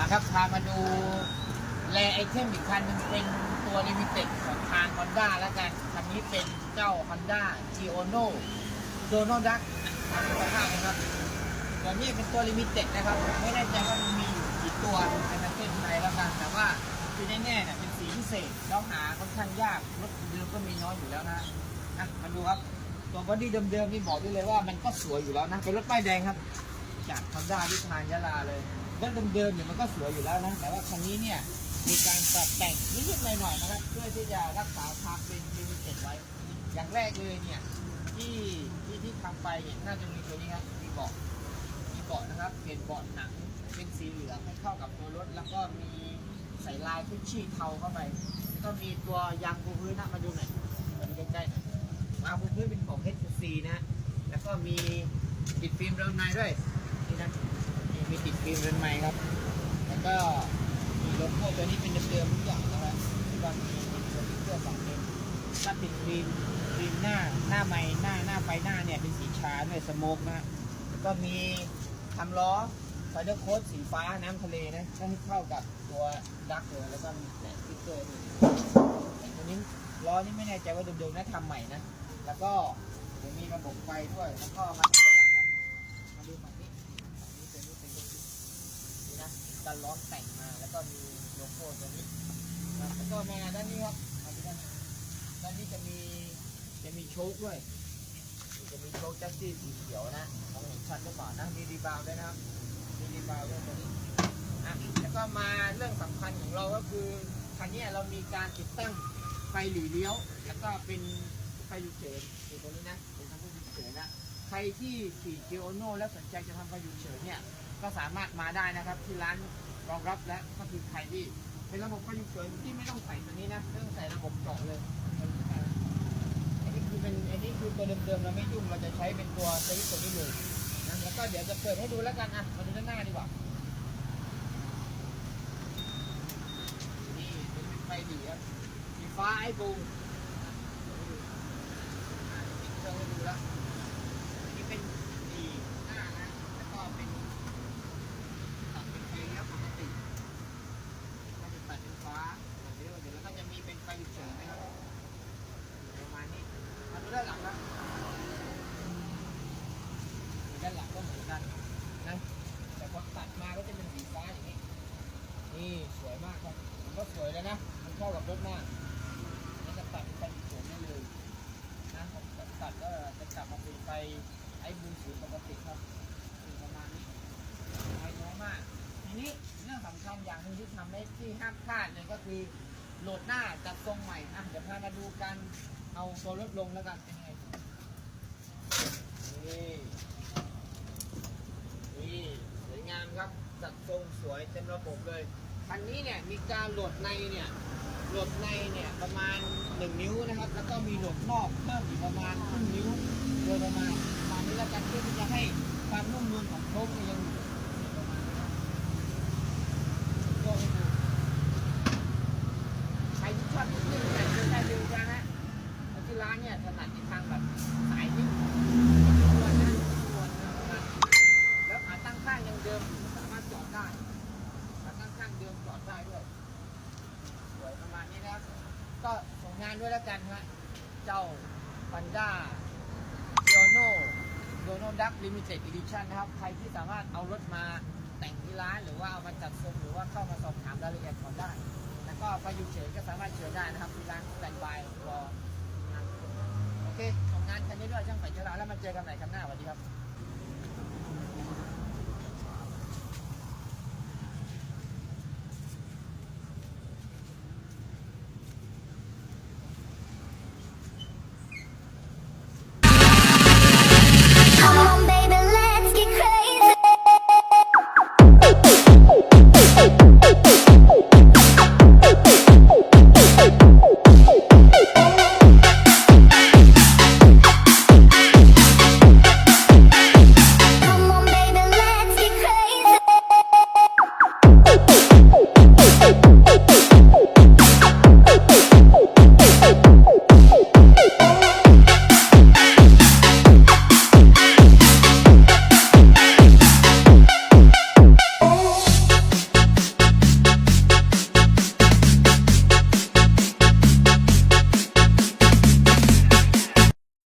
มาครับพามาดูแรไอเทมอีกคันหนึงเป็นตัวลิมิเต็ดของทาง Honda แล้วกันคันนี้เป็นเจ้า Honda g i o n o d o n a l d Duck ทางสภาพนะครับตัวนี้เป็นตัวลิมิเต็ดนะครับผมไม่แน่ใจว่ามันมีอยู่กี่ตัวในประเทศไทยแล้วกัน แต่ว่าที่แน่ๆเนี่ยเป็นสีพิเศษแล้วหาค่อนข้างยากรถเดิมก็มีน้อยอยู่แล้วนะอะมาดูครับตัวบอดี้เดิมๆนี่บอกได้เลยว่ามันก็สวยอยู่แล้วนะเป็นรถป้ายแดงครับ จากฮอนด้าที่ทานยะลาเลยรถเดิมๆเนี่ยมันก็สวยอยู่แล้วนะแต่ว่าคันนี้เนี่ยมีการปรับแต่งนิดๆหน่อยๆนะครับเพื่อที่จะรักษาความเป็นลิมิเต็ดไว้ อย่างแรกเลยเนี่ยที่ที่ที่ทำไปเนี่ยน่าจะมีตัวนี้ครับมีเบาะมีเบาะนะครับเปลี่ยนเบาะหนังเป็นสีเหลืองให้เข้ากับตัวรถ แล้วก็มีใส่ลายทุชชี่เทาเข้าไปก็มีตัวยางปูพื้นนะมาดูหน่อยมาดูใกล้ๆหน่อยยางปูพื้นเป็นของ HC นะ แล้วก็มีติดฟิล์มเรือนไม้ด้วย นะนี่มีติดฟิล์มเรือนไม้ครับ แล้วก็มีโลโก้ตัวนี้เป็นเดิมๆทุกอย่างนะครับที่ว่ามีสติ๊กเกอร์สองเล่มถ้าติดฟิล์มฟิล์มหน้าหน้าไม้หน้าหน้าไฟหน้าเนี่ยเป็นสีชาด้วยสโมกนะแล้วก็มีทำล้อไฟเดอร์โค้ดสีฟ้าน้ำทะเลนะให้เข้ากับตัวดักเลยแล้วก็มีแสติ๊กเกอร์ด้วยต่ตัวนี้ล้อนี่ไม่แน่ใจว่าเดิมๆนะทำใหม่นะ แล้วก็เดี๋ยวมีระบบไฟด้วยแล้วก็มาดูด้านหลังครับมาดูฝั่งนี้ฝั่งนี้เป็นนี่เป็นรถนี่ กันล้อแต่งมา แล้วก็มีโลโก้ตัวนี้นะแล้วก็มาด้านนี้ครับมาดูด้านนี้ด้านนี้จะมีจะมีโชคด้วย จะมีโชคแจ็คซี่สีเขียวนะมองเห็นชัดหรือเปล่านะมีรีบาวด้วยนะครับมีรีบาวด้วยตัวนี้อะแล้วก็มาเรื่องสำคัญของเราก็คือคันนี้เรามีการติดตั้งไฟหลีเลี้ยว แล้วก็เป็นไฟฉุกเฉินอยู่ตรงนี้นะเป็นทางไฟฉุกเฉินนะใครที่ขี่เกียวโน่แล้วสนใจจะทำไฟฉุกเฉินเนี่ย ก็สามารถมาได้นะครับ ที่ร้านรองรับและก็คือใครที่เป็นระบบไฟฉุกเฉินที่ไม่ต้องใส่ตัวนี้นะไม่ต้องใส่ระบบเจาะเลยอันนี้คือเป็นอันนี้คือตัวเดิมๆเราไม่ยุ่งเราจะใช้เป็นตัวสวิตช์ตัวนี้เลยนะแล้วก็เดี๋ยวจะเปิดให้ดูแล้วกันอะมาดูด้านหน้าดีกว่านี่เป็นไฟดีครับสีฟ้าไอ้บูมอะติดเครื่องให้ดูแล้วอันนี้เป็นสีหน้านะแล้วก็เป็นตัดเป็นไฟเลี้ยวปกติก็จะตัดเป็นฟ้าแบบนี้เดี๋ยวแล้วก็จะมีเป็นไฟฉุกเฉินนะครับ ประมาณนี้มาดูด้านหลังนะด้านหลังก็เหมือนกันนะ แต่พอตัดมาก็จะเป็นสีฟ้าอย่างนี้ นี่สวยมากครับ นก็สวยนะ มันเข้ากับรถมากนี่จะตัดเป็นสวยได้เลยนะพอตัดก็จะกลับมาเป็นไฟไอ้บูสีปกติครับเป็นประมาณนี้ไฟน้อยมาก ทีนี้เรื่องสำคัญอย่างหนึ่งที่ทำให้ที่ห้ามพลาดเลยก็คือโหลดหน้าจัดทรงใหม่อะเดี๋ยวพามาดูกันเอาตัวรถลงแล้วกันเป็นยังไงนี่นี่สวยงามครับจัดทรงสวยเต็มระบบเลย คันนี้เนี่ยมีการโหลดในเนี่ยโหลดในเนี่ยประมาณ 1 นิ้วนะครับ แล้วก็มีโหลดนอกเพิ่มอีกประมาณครึ่งนิ้วโดยประมาณประมาณนี้แล้วกันเพื่อที่จะให้ความนุ่มนวลของโค้งยังอยู่ประมาณนี้ครับก็ให้ดู ใครที่ชอบนิ่งๆแต่ไม่ใช่เร็วจังฮะแล้วที่ร้านเนี่ยถนัดในทางแบบสายนิ่งควรนะควรนะประมาณนี้แล้วขาตั้งข้างยังเดิมสามารถจอดได้ขาตั้งข้างเดิมจอดได้ด้วยสวยประมาณนี้นะครับก็ส่งงานด้วย เจ้าปันด้า Honda d i o n o d o n a l Duck Limited Edition นะครับ ใครที่สามารถเอารถมาแต่งที่ร้านหรือว่าเอามาจัดทรงหรือว่าเข้ามาสอบถามรายละเอียดก่อนได้ แล้วก็ไฟฉุกเฉยก็สามารถเชิญได้นะครับที่ร้านสแตนบายรอโอเคทำงานคันนี้ด้วยช่างไฟจราแล้วมาเจอกันใหม่ครั้งหน้าสวัสดีครับ